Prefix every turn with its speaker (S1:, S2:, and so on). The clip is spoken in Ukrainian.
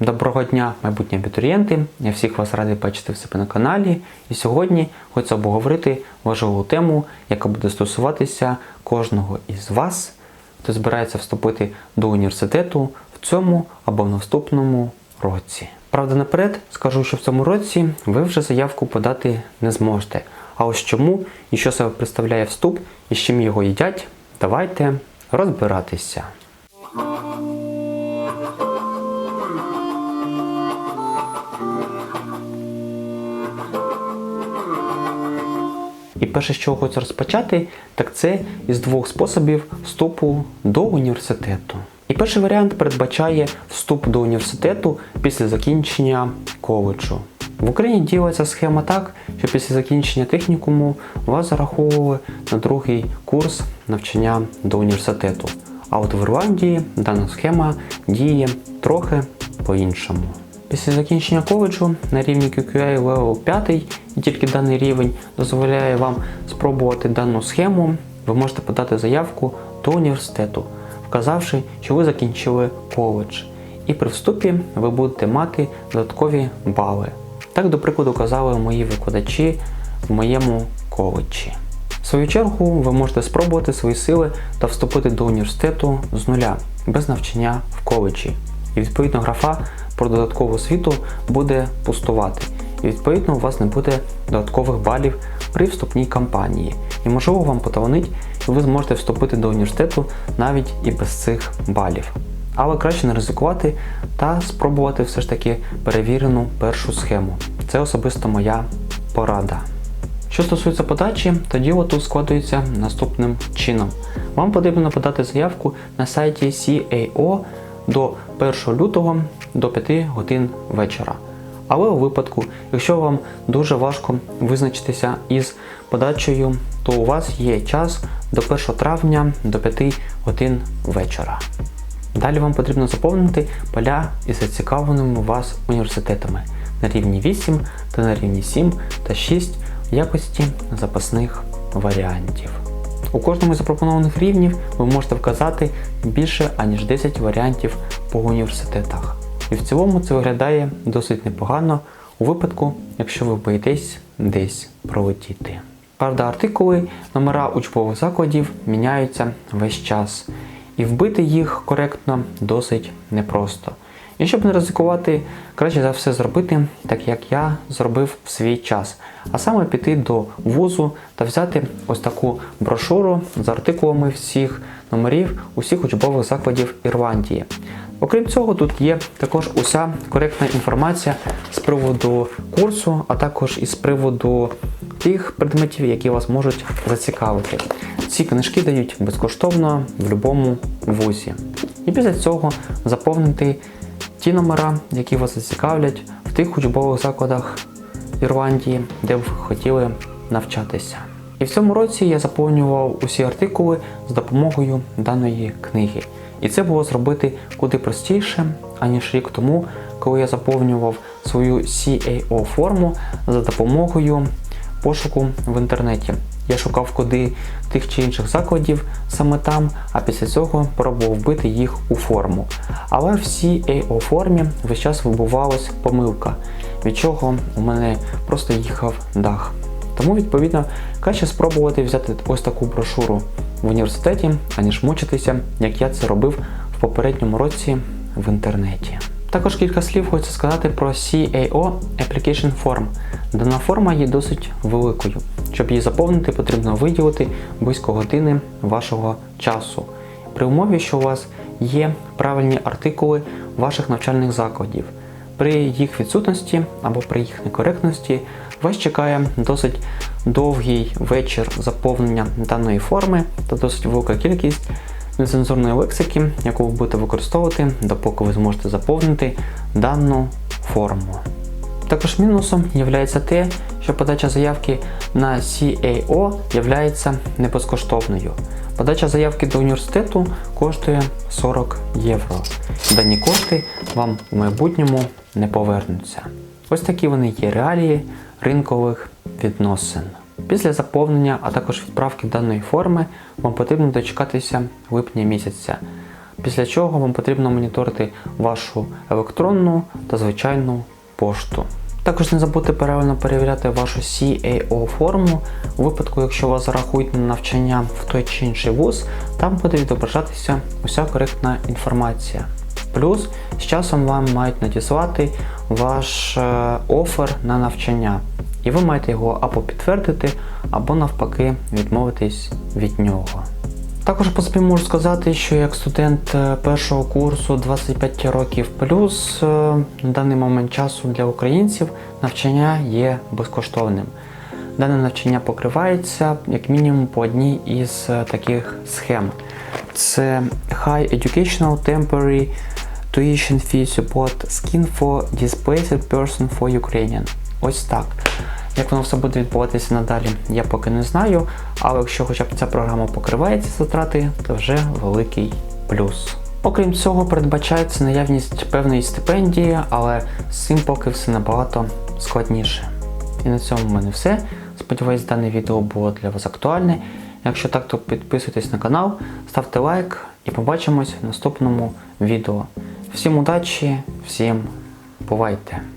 S1: Доброго дня, майбутні абітурієнти! Я всіх вас радий бачити в себе на каналі. І сьогодні хочу обговорити важливу тему, яка буде стосуватися кожного із вас, хто збирається вступити до університету в цьому або в наступному році. Правда, наперед скажу, що в цьому році ви вже заявку подати не зможете. А ось чому і що себе представляє вступ і з чим його їдять, давайте розбиратися. І перше, з чого хочу розпочати, так це із двох способів вступу до університету. І перший варіант передбачає вступ до університету після закінчення коледжу. В Україні ділиться схема так, що після закінчення технікуму вас зараховували на другий курс навчання до університету. А от в Ірландії дана схема діє трохи по-іншому. Після закінчення коледжу на рівні QQA Level 5 і тільки даний рівень дозволяє вам спробувати дану схему, ви можете подати заявку до університету, вказавши, що ви закінчили коледж. І при вступі ви будете мати додаткові бали. Так, до прикладу, казали мої викладачі в моєму коледжі. В свою чергу, ви можете спробувати свої сили та вступити до університету з нуля, без навчання в коледжі. І відповідно графа про додаткову освіту буде пустувати. І відповідно у вас не буде додаткових балів при вступній кампанії. І можливо вам поталанить, і ви зможете вступити до університету навіть і без цих балів. Але краще не ризикувати та спробувати все ж таки перевірену першу схему. Це особисто моя порада. Що стосується подачі, то діло тут складується наступним чином. Вам потрібно подати заявку на сайті CAO до 1 лютого до 5 годин вечора. Але у випадку, якщо вам дуже важко визначитися із подачею, то у вас є час до 1 травня до 5 годин вечора. Далі вам потрібно заповнити поля із зацікавленими вас університетами на рівні 8 та на рівні 7 та 6 в якості запасних варіантів. У кожному з запропонованих рівнів ви можете вказати більше аніж 10 варіантів по університетах. І в цілому це виглядає досить непогано у випадку, якщо ви боїтесь десь пролетіти. Правда, артикули, номера учбових закладів міняються весь час, і вбити їх коректно досить непросто. І щоб не ризикувати, краще за все зробити, так як я зробив в свій час, а саме піти до вузу та взяти ось таку брошуру з артикулами всіх номерів усіх учбових закладів Ірландії. Окрім цього, тут є також уся коректна інформація з приводу курсу, а також із приводу тих предметів, які вас можуть зацікавити. Ці книжки дають безкоштовно в будь-якому вузі. І після цього заповнити ті номера, які вас зацікавлять в тих учбових закладах Ірландії, де ви хотіли навчатися. І в цьому році я заповнював усі артикули з допомогою даної книги. І це було зробити куди простіше, аніж рік тому, коли я заповнював свою CAO форму за допомогою пошуку в інтернеті. Я шукав коди тих чи інших закладів саме там, а після цього пробував вбити їх у форму. Але в CAO формі весь час вибувалась помилка, від чого у мене просто їхав дах. Тому, відповідно, краще спробувати взяти ось таку брошуру в університеті, аніж мучитися, як я це робив в попередньому році в інтернеті. Також кілька слів хочу сказати про CAO Application Form. Дана форма є досить великою. Щоб її заповнити, потрібно виділити близько години вашого часу. При умові, що у вас є правильні артикули ваших навчальних закладів. При їх відсутності або при їх некоректності вас чекає досить довгий вечір заповнення даної форми та досить велика кількість нецензурної лексики, яку ви будете використовувати, допоки ви зможете заповнити дану форму. Також мінусом є те, що подача заявки на CAO є не безкоштовною. Подача заявки до університету коштує 40 євро. Дані кошти вам в майбутньому не повернуться. Ось такі вони є реалії ринкових відносин. Після заповнення, а також відправки даної форми, вам потрібно дочекатися липня місяця. після чого вам потрібно моніторити вашу електронну та звичайну пошту. Також не забудьте правильно перевіряти вашу CAO форму. У випадку, якщо вас зарахують на навчання в той чи інший вуз, там буде відображатися уся коректна інформація. Плюс з часом вам мають надіслати ваш е, офер на навчання, і ви маєте його або підтвердити, або навпаки відмовитись від нього. Також по собі можу сказати, що як студент е, першого курсу 25 років плюс е, на даний момент часу для українців навчання є безкоштовним. Дане навчання покривається як мінімум по одній із е, таких схем. Це High Educational Temporary Tuition Fee Support Scheme for Displaced Person for Ukrainian. Ось так. Як воно все буде відбуватися надалі, я поки не знаю, але якщо хоча б ця програма покриває ці затрати, то вже великий плюс. Окрім цього, передбачається наявність певної стипендії, але з цим поки все набагато складніше. І на цьому в мене все. Сподіваюсь, дане відео було для вас актуальне. Якщо так, то підписуйтесь на канал, ставте лайк і побачимось в наступному відео. Всім удачі, всім бувайте!